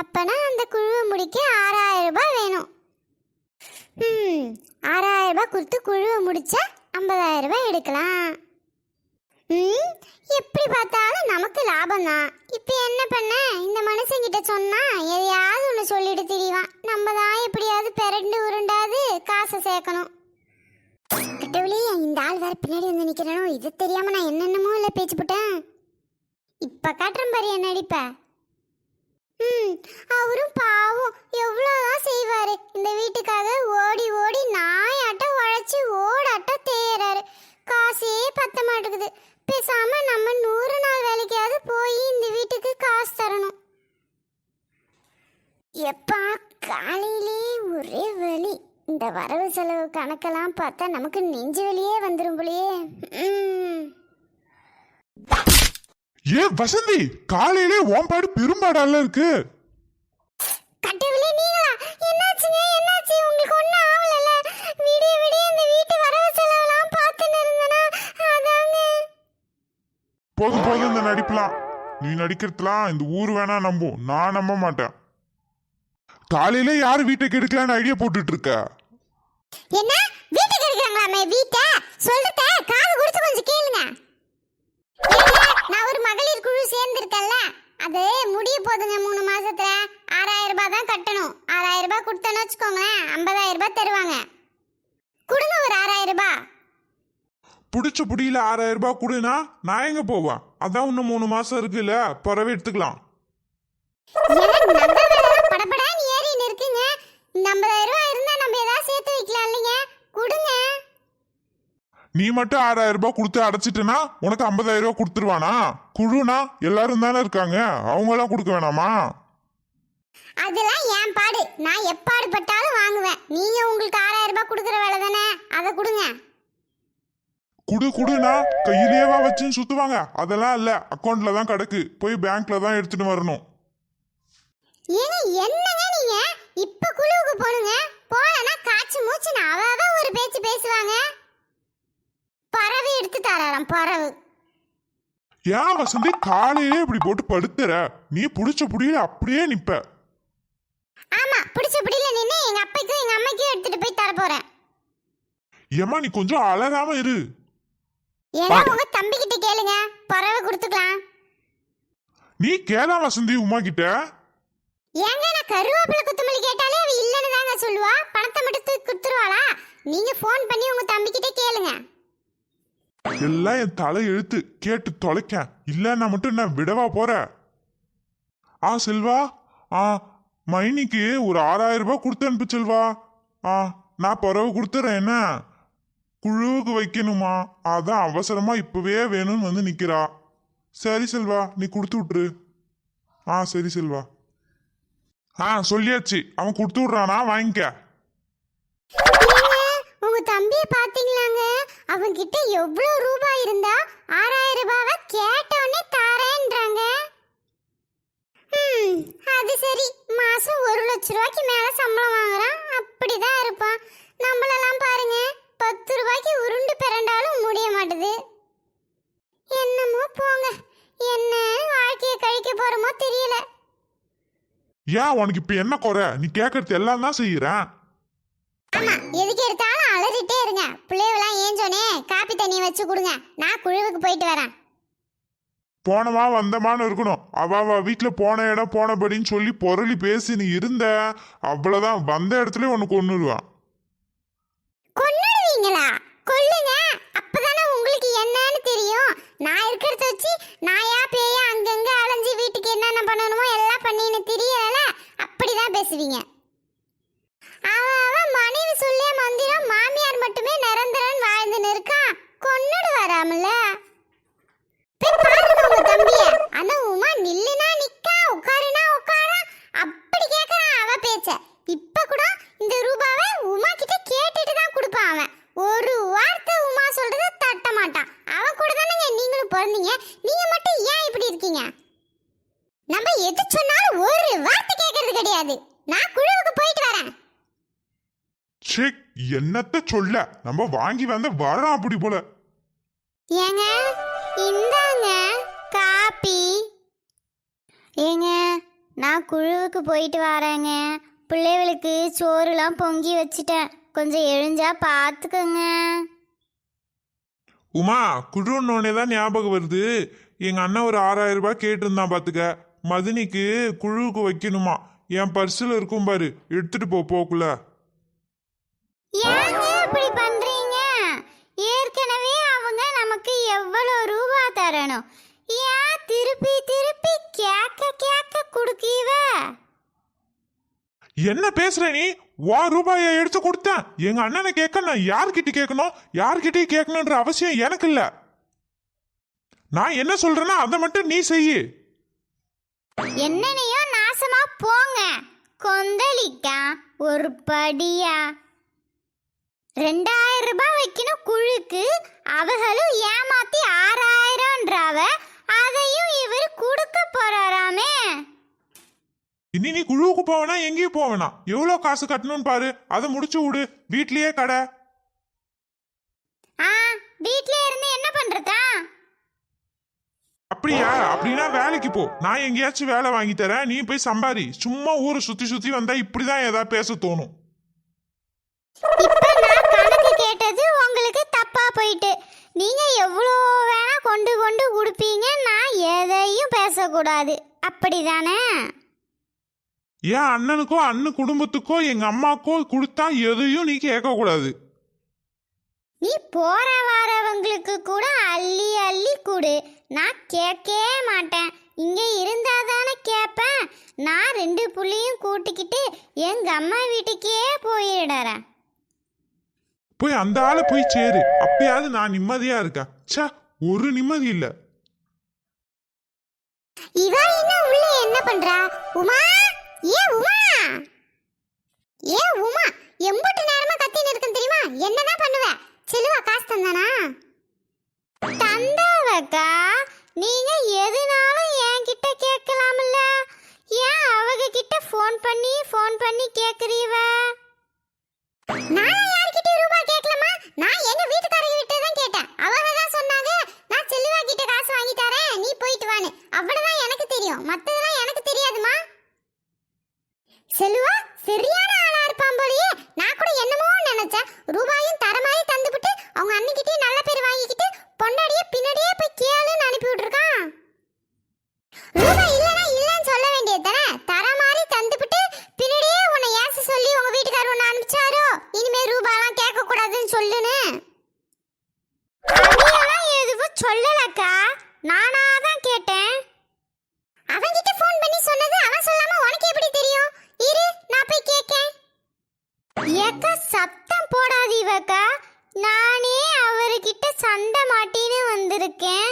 அப்பனா அந்த குழுவை முடிக்க ஆறாயிரம் ரூபாய் வேணும். ம் ஆறாயிரம் ரூபாய் கொடுத்து குழுவை முடிச்சா ஐம்பதாயிரம் ரூபாய் எடுக்கலாம். ம் எப்படி பார்த்தாலும் நமக்கு லாபம் தான் இப்போ என்ன பண்ண? இந்த மனுஷங்கிட்ட சொன்னா எதையாவது ஒன்று சொல்லிட்டு திரிவான். நம்ம தான் எப்படியாவது பெரண்டு உருண்டாது காசை சேர்க்கணும். கிட்டவளே இந்த ஆள் வேற பின்னாடி வந்து நிக்கிறானோ? இது தெரியாம நான் என்னென்னமோ இல்லை பேச்சு போட்டேன். இப்ப காட்டுறேன் பாரு என் நடிப்ப ம் அவரும் பாவம். எவ்வளோதான் செய்வாரு. இந்த வீட்டுக்காக ஓடி ஓடி நாயாட்டம் உழைச்சி ஓடாட்டம் தேயறாரு காசே பத்த மாட்டேங்குது. பேசாம நம்ம நூறு நாள் வேலைக்காவது போய் இந்த வீட்டுக்கு காசு தரணும். எப்பா காலையிலே ஒரே வழி இந்த வரவு செலவு கணக்கெல்லாம் பார்த்தா நமக்கு நெஞ்சு வலியே வந்துரும் போலியே. ம். ஏ வசந்தி காலையிலே ஓம்பாடு பெரும்பாடால இருக்கு. வீட்டு போதும் போதும் இந்த நடிப்புலாம். நீ நடிக்கிறதுலாம் இந்த ஊர் வேணா நம்பும் நான் நம்ப மாட்டேன். காலையில யாரு வீட்டை கெடுக்கலான்னு ஐடியா போட்டுட்டு இருக்க என்ன? வீட்டுக்கு இருக்கிறாங்களாமே வீட்டை? சொல்றத காது கொடுத்து கொஞ்சம் கேளுங்க. நான் ஒரு மகளிர் குழு சேர்ந்திருக்கேன்ல அது முடிய போதுங்க மூணு மாசத்துல. ஆறாயிரம் ரூபாய் தான் கட்டணும். ஆறாயிரம் ரூபாய் கொடுத்தேன்னு வச்சுக்கோங்களேன் ஐம்பதாயிரம் ரூபாய் தருவாங்க. கொடுங்க ஒரு ஆறாயிரம் ரூபாய். பிடிச்ச புடியில ஆறாயிரம் ரூபாய் கொடுனா நான் எங்க போவேன் அதான் இன்னும் மூணு மாசம் இருக்குல்ல பிறவே எடுத்துக்கலாம். படபடன்னு ஏறின்னு இருக்குங்க. இந்த ஐம்பதாயிரம் ரூபாய் இருந்தா நம்ம ஏதாவது சேர்த்து வைக்கலாம் இல்லைங்க? கொடுங்க. நீ மட்டும் ஆறாயிரம் ரூபாய் கொடுத்து அடைச்சிட்டுனா உனக்கு ஐம்பதாயிரம் ரூபாய் கொடுத்துருவானா? குழுனா எல்லாரும் தானே இருக்காங்க. அவங்க எல்லாம் கொடுக்க வேணாமா? அதெல்லாம் என் பாடு? நான் எப்பாடு பட்டாலும் வாங்குவேன். நீங்க உங்களுக்கு ஆறாயிரம் ரூபாய் கொடுக்குற வேலை தானே? அதை கொடுங்க. குடு குடுனா கையிலேவா வச்சுன்னு சுத்துவாங்க. அதெல்லாம் இல்ல. அக்கௌண்ட்ல தான் கிடக்கு. போய் பேங்க்ல தான் எடுத்துட்டு வரணும். ஏங்க என்னங்க நீங்க? இப்ப குழுவுக்கு போடுங்க போனா காய்ச்சி மூச்சுன்னு அவ அவ ஒரு பேச்சு பேசுவாங்க. பறவை எடுத்து தராராம் பறவை. ஏன் வசந்தி காலையிலே இப்படி போட்டு படுத்துற? நீ புடிச்ச புடியில அப்படியே நிப்ப. ஆமா பிடிச்ச பிடியில நின்று எங்க அப்பைக்கும் எங்க அம்மைக்கும் எடுத்துட்டு போய் தர போறேன். ஏமா நீ கொஞ்சம் அலறாம இரு. ஏன்னா உங்க தம்பி கிட்ட கேளுங்க. பறவை கொடுத்துக்கலாம். நீ கேளா வசந்தி உமா கிட்ட ஏங்க நான் கருவேப்பிலை கொத்தமல்லி கேட்டாலே அவ இல்லைன்னு தாங்க சொல்லுவா. பணத்தை மட்டும் தூக்கி கொடுத்துருவாளா? நீங்க ஃபோன் பண்ணி உங்க தம்பி கிட்ட கேளுங்க. எல்லாம் என் தலை எழுத்து கேட்டு தொலைக்க இல்லைன்னா மட்டும் நான் விடவா போற? ஆ செல்வா. ஆ மைனிக்கு ஒரு ஆறாயிரம் ரூபாய் கொடுத்து அனுப்பு செல்வா. ஆ நான் பிறவு கொடுத்துறேன் என்ன? குழுவுக்கு வைக்கணுமா? அதான் அவசரமா இப்பவே வேணும்னு வந்து நிக்கிறா. சரி செல்வா நீ கொடுத்து விட்டுரு. ஆ சரி செல்வா. ஆ சொல்லியாச்சு. அவன் கொடுத்து விட்றானா? வாங்கிக்க. உங்க தம்பியை பாத்தீங்களாங்க அவன்கிட்ட எவ்வளவு ரூபாய் இருந்தா ஆறாயிரம் ரூபாவை கேட்டவொடனே தாரேன்றாங்க. ம், அது சரி. மாசம் ஒரு லட்ச ரூபாய்க்கு மேல சம்பளம் வாங்குறான். அப்படிதான் இருப்பான். நம்மளெல்லாம் பாருங்க பத்து ரூபாய்க்கு உருண்டு பிறண்டாலும் முடிய மாட்டுது. என்னமோ போங்க. என்ன வாழ்க்கையை கழிக்க போறோமோ தெரியல. ஏன் உனக்கு இப்ப என்ன குறை? நீ கேட்கறது எல்லாம் தான் செய்யறேன். ஆமா எதுக்கு எடுத்தாலும் அலறிட்டே இருங்க. பிள்ளைவெல்லாம் ஏஞ்சோனே காப்பி தண்ணி வச்சு கொடுங்க. நான் குழுவுக்கு போயிட்டு வரேன். போனமா வந்தமான்னு இருக்கணும். அவ வீட்டுல போன இடம் போனபடின்னு சொல்லி பொருளி பேசி நீ இருந்த. அவ்வளவுதான். வந்த இடத்துல உனக்கு கொன்னுடுவான் கொன்னுடுவீங்களா? கொல்லுங்க. அப்பதானே உங்களுக்கு என்னன்னு தெரியும். நான் இருக்கிறத வச்சு நாயா பேயா அங்கங்க அலைஞ்சு வீட்டுக்கு என்னென்ன பண்ணணுமோ எல்லாம் பண்ணின்னு தெரியல. அப்படிதான் பேசுவீங்க. அவன் மனைவி சொல்லிய மந்திரம் மாமியார் மட்டுமே நிரந்தரன் வாழ்ந்துன்னு இருக்கான் கொன்னுடு வராமல போய் பாருங்க தம்பிய. அந்த உமா நில்லுனா நிக்கா உட்காருனா உட்காரா. அப்படி கேக்குறான் அவ பேச்ச. இப்ப கூட இந்த ரூபாவை உமா கிட்ட கேட்டுட்டு தான் கொடுப்பான் அவன். ஒரு வார்த்தை உமா சொல்றத தட்ட மாட்டான். அவன் கூட தானே நீங்களும் பிறந்தீங்க. நீங்க மட்டும் ஏன் இப்படி இருக்கீங்க? நம்ம எது சொன்னாலும் ஒரு வார்த்தை கேட்கறது கிடையாது. நான் குழுவுக்கு போயிட்டு வரேன். ச்சே என்னத்த சொல்ல? நம்ம வாங்கி வந்த வரோம் அப்படி போல. ஏங்க இந்தாங்க காப்பி. ஏங்க நான் குழுவுக்கு போயிட்டு வரேங்க. பிள்ளைகளுக்கு சோறுலாம் பொங்கி வச்சிட்டேன். கொஞ்சம் எழுஞ்சா பார்த்துக்கோங்க உமா குழுன்னோடனே தான் ஞாபகம் வருது. எங்க அண்ணன் ஒரு ஆறாயிரம் ரூபாய் கேட்டிருந்தான் பாத்துக்க. மதினிக்கு குழுவுக்கு வைக்கணுமா? என் பர்சில் இருக்கும் பாரு. எடுத்துட்டு போ போக்குள்ள. ஏங்க இப்படி பண்றீங்க? ஏற்கனவே அவங்க நமக்கு எவ்வளோ ரூபா தரணும். ஏன் திருப்பி திருப்பி கேட்க கேட்க குடுக்கீவ? என்ன பேசுற நீ? வா ரூபாயை எடுத்து கொடுத்தேன். எங்க அண்ணனை கேட்க நான் யார்கிட்ட கேட்கணும்? யார்கிட்டயும் கேட்கணுன்ற அவசியம் எனக்கு இல்ல. நான் என்ன சொல்றேன்னா அதை மட்டும் நீ செய்யு. என்னனையோ நாசமா போங்க. கொந்தளிக்கா ஒரு படியா. ரெண்டாயிரம் ரூபாய் வைக்கணும் குழுக்கு அவகளும் ஏமாத்தி ஆறாயிரம்ன்றாவ அதையும் இவர் கொடுக்க போறாராமே. இனி நீ குழுவுக்கு போவேனா எங்கேயும் போவேனா? எவ்வளவு காசு கட்டணும்னு பாரு அதை முடிச்சு விடு வீட்லயே கடை. ஆ வீட்ல இருந்து என்ன பண்றதா? அப்படியா? அப்படின்னா வேலைக்கு போ. நான் எங்கேயாச்சும் வேலை வாங்கி தரேன் நீ போய் சம்பாரி. சும்மா ஊரை சுத்தி சுத்தி வந்தா இப்படிதான் ஏதாவது பேச தோணும். இப்ப நான் போயிட்டு நீங்க எவ்வளோ வேணா கொண்டு கொண்டு கொடுப்பீங்க நான் எதையும் பேசக்கூடாது. அப்படிதானே? என் அண்ணனுக்கோ அண்ணன் குடும்பத்துக்கோ எங்க அம்மாக்கோ கொடுத்தா எதையும் நீ கேட்க கூடாது நீ போற வரவங்களுக்கு கூட அள்ளி அள்ளி கொடு. நான் கேட்கவே மாட்டேன். இங்க இருந்தா தானே கேட்பேன். நான் ரெண்டு புள்ளையும் கூட்டிக்கிட்டு எங்க அம்மா வீட்டுக்கே போயிடுறேன். போய் அந்த ஆளை போய் சேரு. அப்பயாவது நான் நிம்மதியா இருக்கேன். சா ஒரு நிம்மதி இல்ல. இவ என்ன உள்ள என்ன பண்றா? உமா? ஏ உமா? ஏ உமா? எம்பட்டு நேரமா கத்தின்னு இருக்கேன் தெரியுமா? என்னதான் பண்ணுவ? செலுவா காசு தந்தானா? தந்தாவக்கா நீங்க எதுனாலும் என்கிட்ட கேட்கலாம்ல. ஏன் அவங்க கிட்ட ஃபோன் பண்ணி ஃபோன் பண்ணி கேக்குறீவ? நான் ரூபாய் கேட்கலமா? நான் எங்க வீட்டுக்காரங்க கிட்ட தான் கேட்டேன். அவங்க தேவக்கா நானே அவர்கிட்ட சண்டை மாட்டின்னு வந்திருக்கேன்.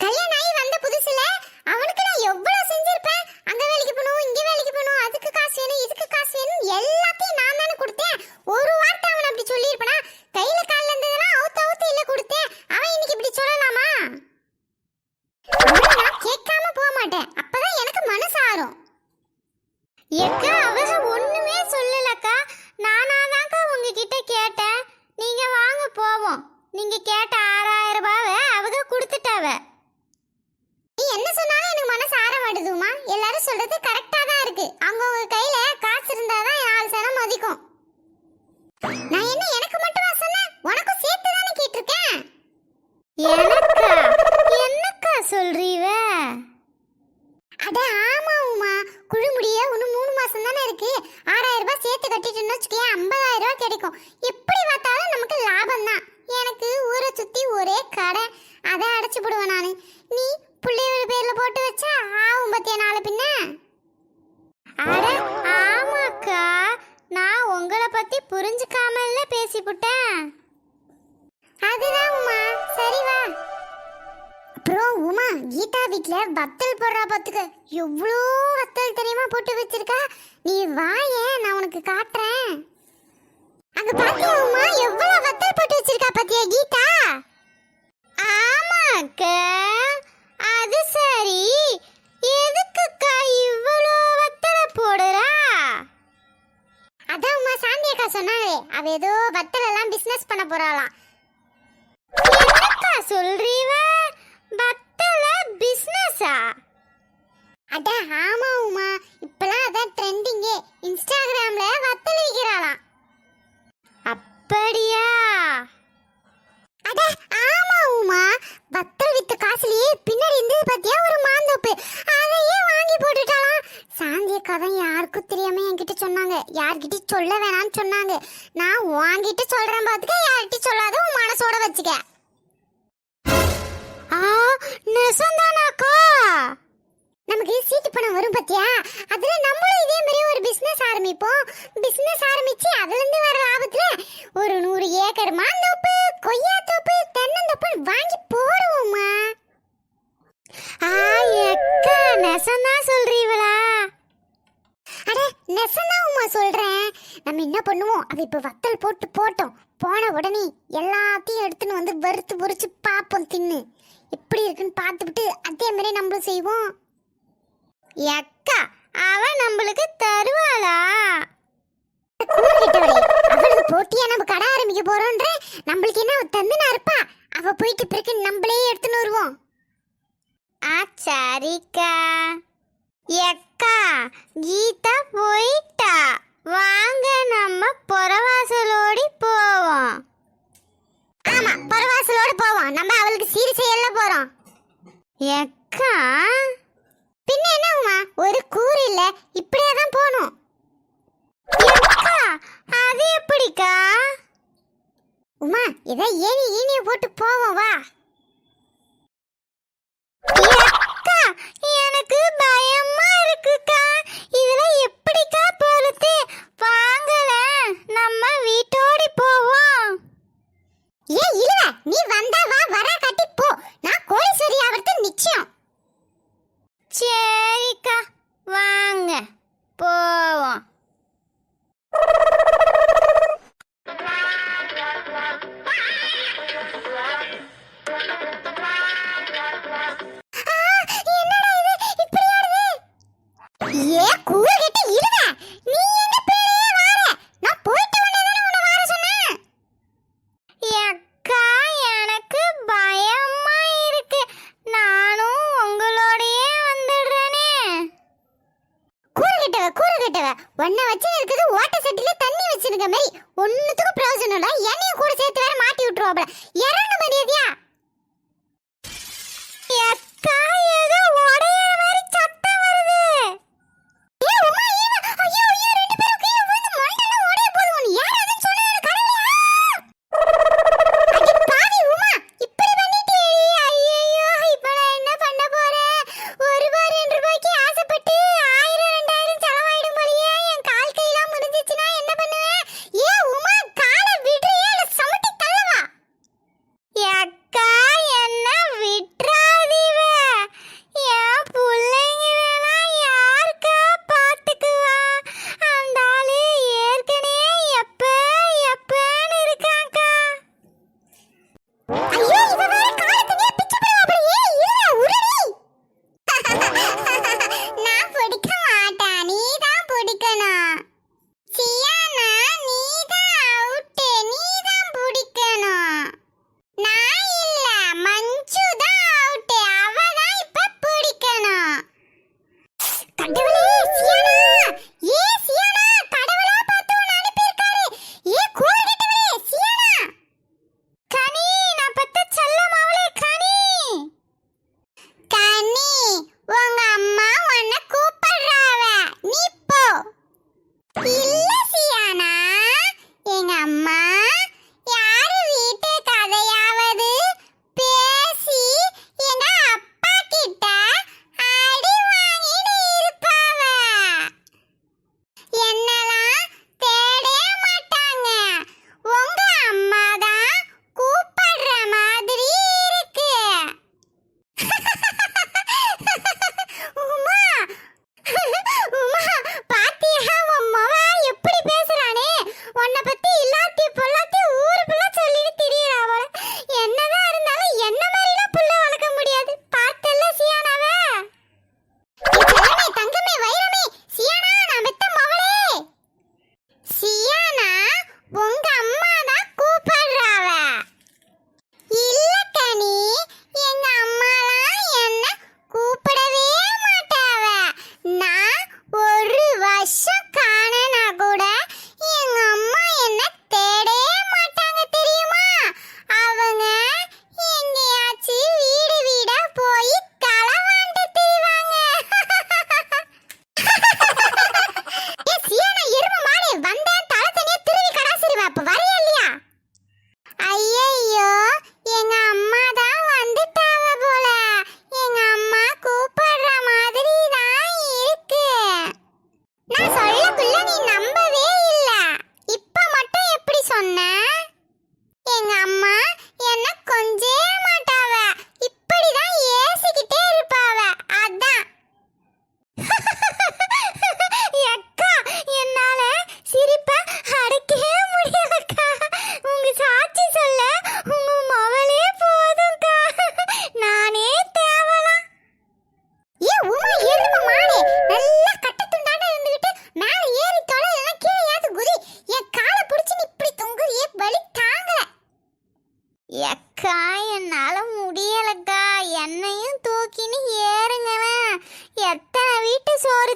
கல்யாணம் ஆகி வந்த புதுசுல அவனுக்கு நான் எவ்வளவு செஞ்சிருப்பேன்? அங்க வேலைக்கு போகணும் இங்க வேலைக்கு போகணும் அதுக்கு காசு வேணும் இதுக்கு காசு வேணும் எல்லாத்தையும் நான் தானே கொடுத்தேன். ஒரு வார்த்தை அவன் அப்படி சொல்லியிருப்பனா? கையில கால்ல இருந்ததெல்லாம் அவுத்து அவுத்து இல்ல கொடுத்தேன்? அவன் இன்னைக்கு இப்படி சொல்லலாமா? நான் கேட்காம போக மாட்டேன். அப்பதான் எனக்கு மனசு ஆறும் எக்கா அவங்க ஒண்ணுமே சொல்லலக்கா. நானா கேட்டேன். நீங்க வாங்க போவோம். நீங்க கேட்ட ஆறாயிரம் ரூபாவை அவங்க கொடுத்துட்டாவ. நீ என்ன சொன்னாலும் எனக்கு மனசு ஆற மாட்டுதுமா எல்லாரும் சொல்றது கரெக்டா தான் இருக்கு. அவங்க கையில அம்மா கீதா வீட்ல வத்தல் போடுறா பாத்துக்க. எவ்வளோ வத்தல் தெரியுமா போட்டு வச்சிருக்கா? நீ வாயே நான் உனக்கு காட்டுறேன். அங்க பாத்தியா அம்மா எவ்வளவு வத்தல் போட்டு வச்சிருக்கா பாத்தியா கீதா? ஆமாக்கா அது சரி. எதுக்குக்கா இவ்வளோ வத்தல போடுறா? அதான் உமா சாந்தி அக்கா அவ ஏதோ வத்தல் எல்லாம் பிசினஸ் பண்ண போறாளாம். என்னக்கா சொல்றீவ? பத்தல பிஸ்னஸா அட ஆமா உமா. இப்பலாம் அதான் ட்ரெண்டிங்கே இன்ஸ்டாகிராம்ல வத்தல் விற்கிறாளாம் அப்படியா? அட ஆமா உமா. வத்தல் வித்த காசுலயே பின்னாடி இருந்தது பாத்தியா? ஒரு மாந்தோப்பு. அதையே வாங்கி போட்டுட்டாளாம். சாந்திய கதை யாருக்கும் தெரியாம என்கிட்ட சொன்னாங்க. யார்கிட்டயும் சொல்ல நம்ம என்ன பண்ணுவோம்? அது இப்போ வத்தல் போட்டு போட்டோம். போன உடனே எல்லாத்தையும் எடுத்துன்னு வந்து வறுத்து பொறிச்சு பார்ப்போம் தின்னு. எப்படி இருக்குன்னு பார்த்துக்கிட்டு அதே மாதிரி நம்மளும் செய்வோம். எக்கா அவ நம்மளுக்கு தருவாளா? அவளுக்கு போட்டியா நம்ம கடை ஆரம்பிக்க போறோன்ற நம்மளுக்கு என்ன தந்து தந்துனா இருப்பா. அவ போயிட்டு பிறகு நம்மளே எடுத்துன்னு வருவோம். ஆ சரிக்கா. எக்கா கீதா போயிட்டா. வாங்க நம்ம புறவாசலோடி போவோம். ஆமா புறவாசலோடு போவோம். நம்ம அவளுக்கு சீர் செய்யல போறோம். எக்கா பின்ன என்ன உமா? ஒரு கூறு இல்ல இப்படியே தான் போகணும். எக்கா அது எப்படிக்கா? உமா இதை ஏனி ஈனிய போட்டு போவோம் வா. எனக்கு பயமா இருக்குக்கா இதுல எப்படிக்கா போறது வாங்கல நம்ம வீட்டோடி போவோம் ஏ இல்ல நீ வந்தா வா வர கட்டி போ. நான் கோடீஸ்வரி ஆவறது நிச்சயம். சரிக்கா வாங்க. போவோம்.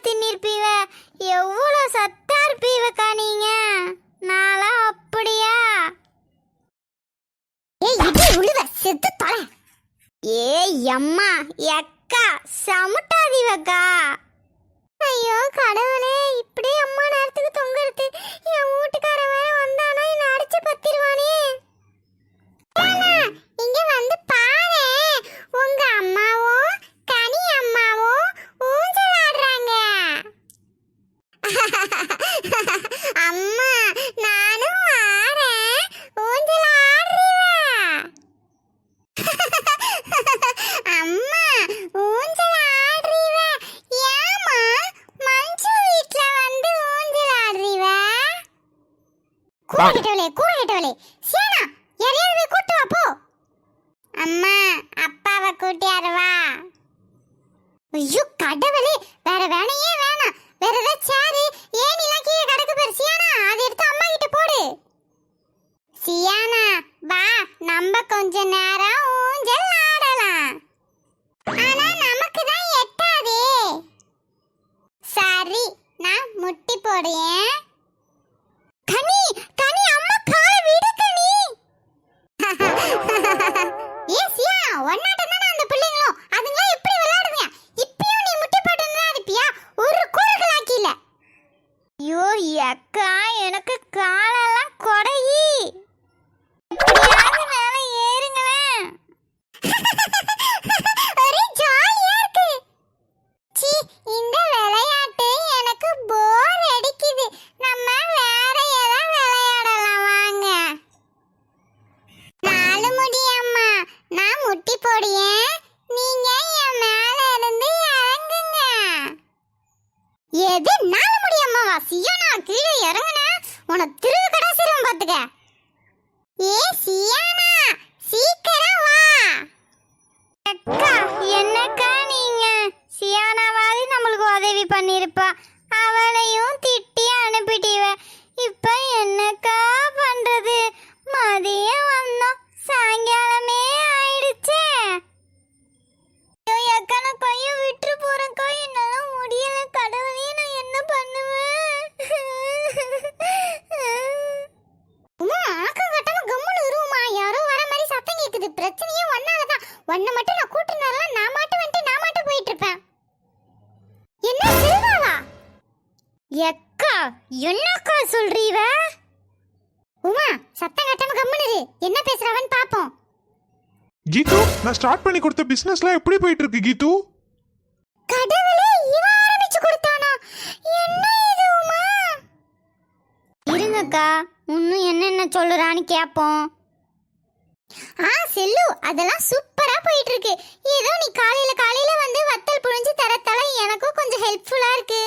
தின்னிருப்பீவ எவ்வளோ சத்தா இருப்பீவக்கா நீங்க? நான்லாம் அப்படியா? ஏய் இடி உழுவ செத்து தொலை. ஏய் அம்மா எக்கா சமுட்டாதீவக்கா. ஐயோ கடவுளே இப்படி அம்மா நேரத்துக்கு தொங்குறது. என் வீட்டுக்காரன் வேற வந்தானா என்ன அடிச்சு பத்திருவானே இங்க வந்து பாரு உங்க அம்மாவோ கனி அம்மாவோ ஊஞ்சல் ஆடுறாங்க அம்மா நானும் ஆறேன் ஊஞ்சல் ஆடுறீவா அம்மா ஊஞ்சல் ஆடுறீவ ஏமா மஞ்சு வீட்ல வந்து ஊஞ்சல் ஆடுறீவ கூடகிட்டவளே கூடகிட்டவளே சேனா யாரையாவது போய் கூட்டு வா போ அம்மா அப்பாவை கூட்டியாரு வா ஐயோ கடவுளே வேற வேணையே வேணாம் வேற ஏதாவது சேரு ஏனிலாம் கீழே கிடக்கு பாரு சியானா அதை எடுத்து அம்மா கிட்ட போடு சியானா வா நம்ம கொஞ்ச நேரம் ஊஞ்சல் ஆடலாம் ஆனா நமக்கு தான் எட்டாதே சரி நான் முட்டி போடுறேன் கனி கனி அம்மா கால விடு கனி ஏ சியா ஒன்னாட்டம் தானே அந்த பிள்ளைங்களும் அதுங்களா எப்படி விளையாடுங்க இப்பயும் நீ முட்டி போட்டுன்னு இருப்பியா ஒரு கூறுகளாக்கி இல்ல ஐயோ அக்கா எனக்கு காலெல்லாம் கொடையி எப்படியாவது மேல ஏறுங்களேன் ஒரே ஜாலியா இருக்கு சீ இந்த விளையாட்டு எனக்கு போர் அடிக்குது நம்ம வேற ஏதாவது விளையாடலாம் வாங்க நாலு முடி அம்மா நான் முட்டி போடியேன் நீங்க என் மேல இருந்து இறங்குங்க எது நாலு முடி நான் கீழே இறங்குனா உன திருவு கடாசிரம் பாத்துக்க ஏ சியானா சீக்கிரம் வா. அக்கா என்னக்கா நீங்க? சியானாவாது நம்மளுக்கு உதவி பண்ணிருப்பா. அவளையும் திட்டி அனுப்பிட்டீவ. இப்ப என்னக்கா பண்றது? மதியம் வந்தோம். சாயங்காலமே ஆயிடுச்சே. ஐயோ, அக்கா நான் விட்டு போறேன்க்கா. என்னால முடியல. கடவுளே நான் என்ன பண்ணுவேன்? உமா ஆக்கம் கட்டாம கம்முனு இருமா யாரோ வர மாதிரி சத்தம் கேக்குது. பிரச்சனையே ஒன்னாலதான் ஒன்ன மட்டும் நான் கூட்டிட்டு வரலாம் நான் மாட்டு வந்துட்டு நான் மாட்டு போயிட்டு இருப்பேன் என்ன செல்வாவா எக்கா என்னக்கா சொல்றீவ? உமா சத்தம் கட்டாம கம்முனு இரு. என்ன பேசுறவன் பாப்போம். கீது நான் ஸ்டார்ட் பண்ணி கொடுத்த பிசினஸ்லாம் எப்படி போயிட்டு இருக்கு கீது? கடவுளே இவ ஆரம்பிச்சு கொடுத்தானா? என்ன இது உமா? இருங்கக்கா. இன்னும் என்னென்ன சொல்லுறான்னு கேட்போம் ஆ செல்லு அதெல்லாம் சூப்பரா போயிட்டு இருக்கு ஏதோ நீ காலையில காலையில வந்து வத்தல் புழிஞ்சு தரத்தால எனக்கும் கொஞ்சம் ஹெல்ப்ஃபுல்லா இருக்கு.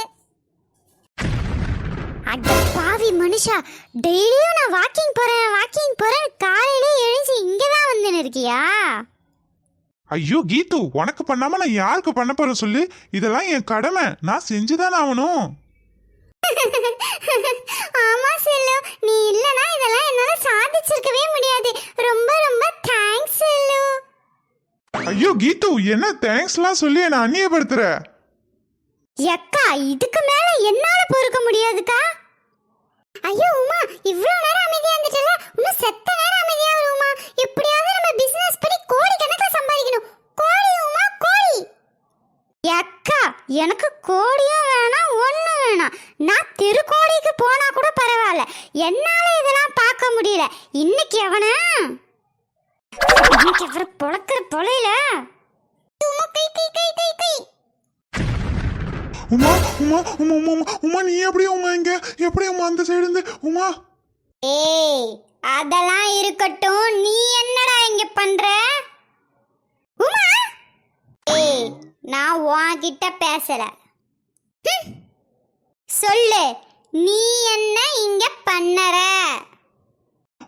அட பாவி மனுஷா டெய்லியும் நான் வாக்கிங் போறேன் வாக்கிங் போறேன் காலையில எழுந்து இங்க தான் வந்து இருக்கியா? ஐயோ கீது உனக்கு பண்ணாம நான் யாருக்கு பண்ண போறேன் சொல்லு? இதெல்லாம் என் கடமை நான் செஞ்சுதான் ஆகணும். ஆமா செல்லு. நீ இல்லனா இதெல்லாம் என்னால சாதிச்சிருக்கவே முடியாது. ரொம்ப ரொம்ப தேங்க்ஸ் செல்லு. ஐயோ கீது என்ன தேங்க்ஸ்லாம் சொல்லி என்ன அந்நியப்படுத்துற? எக்கா இதுக்கு மேல என்னால பொறுக்க முடியாதுக்கா. ஐயோ உமா இவ்ளோ நேரம் அமைதியா இருந்துட்டல இன்னும் செத்த நேரம் அமைதியா இரு உமா. எப்படியாவது நம்ம பிசினஸ் பண்ணி கோடி கணக்கில் சம்பாதிக்கணும் கோடி உமா கோடி எக்கா எனக்கு கோடியும் வேணாம் ஒண்ணும் வேணாம் நான் திருக்கோடிக்கு போனா கூட பரவாயில்ல. என்னால இதெல்லாம் பார்க்க முடியல. இன்னைக்கு எவனா இன்னைக்கு இவரை பொழக்கிற பொழையில? உமா உமா உமா உமா உமா உமா நீ எப்படி உமா இங்க? எப்படி உமா அந்த சைடு இருந்து? உமா? ஏய் அதெல்லாம் இருக்கட்டும். நீ என்னடா இங்க பண்ற? உமா? ஏய் நான் உன்கிட்ட பேசல. சொல்லு நீ என்ன இங்க பண்ணற?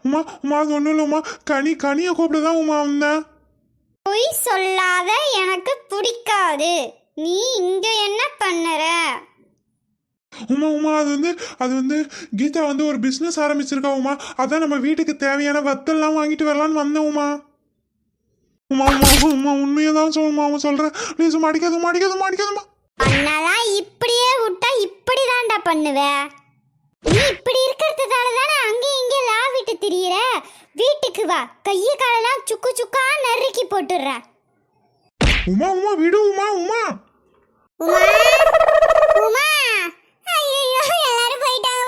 உமா உமா அது ஒன்றும் இல்லை உமா. கனி கனியை கூப்பிட தான் உமா வந்தேன். பொய் சொல்லாத எனக்கு பிடிக்காது. நீ இங்க என்ன பண்ணற? உமா உமா அது வந்து அது வந்து கீதா வந்து ஒரு பிஸ்னஸ் ஆரம்பிச்சிருக்கா உமா. அதான் நம்ம வீட்டுக்கு தேவையான வத்தல்லாம் வாங்கிட்டு வரலான்னு வந்தேன் உமா. உமா உமா உமா தான் சொல்லுமா அவன் சொல்ற. ப்ளீஸ் அடிக்காதுமா அடிக்காதுமா அடிக்காதுமா இப்படியே விட்டா இப்படி பண்ணுவ. நீ இப்படி இருக்கிறதுனால அங்கேயும் இங்கே லா விட்டு திரியிற. வீட்டுக்கு வா. கையை காலெல்லாம் சுக்கு சுக்கா நறுக்கி போட்டுடுற. உமா உமா விடு எல்லாரும் போயிட்டாங்க.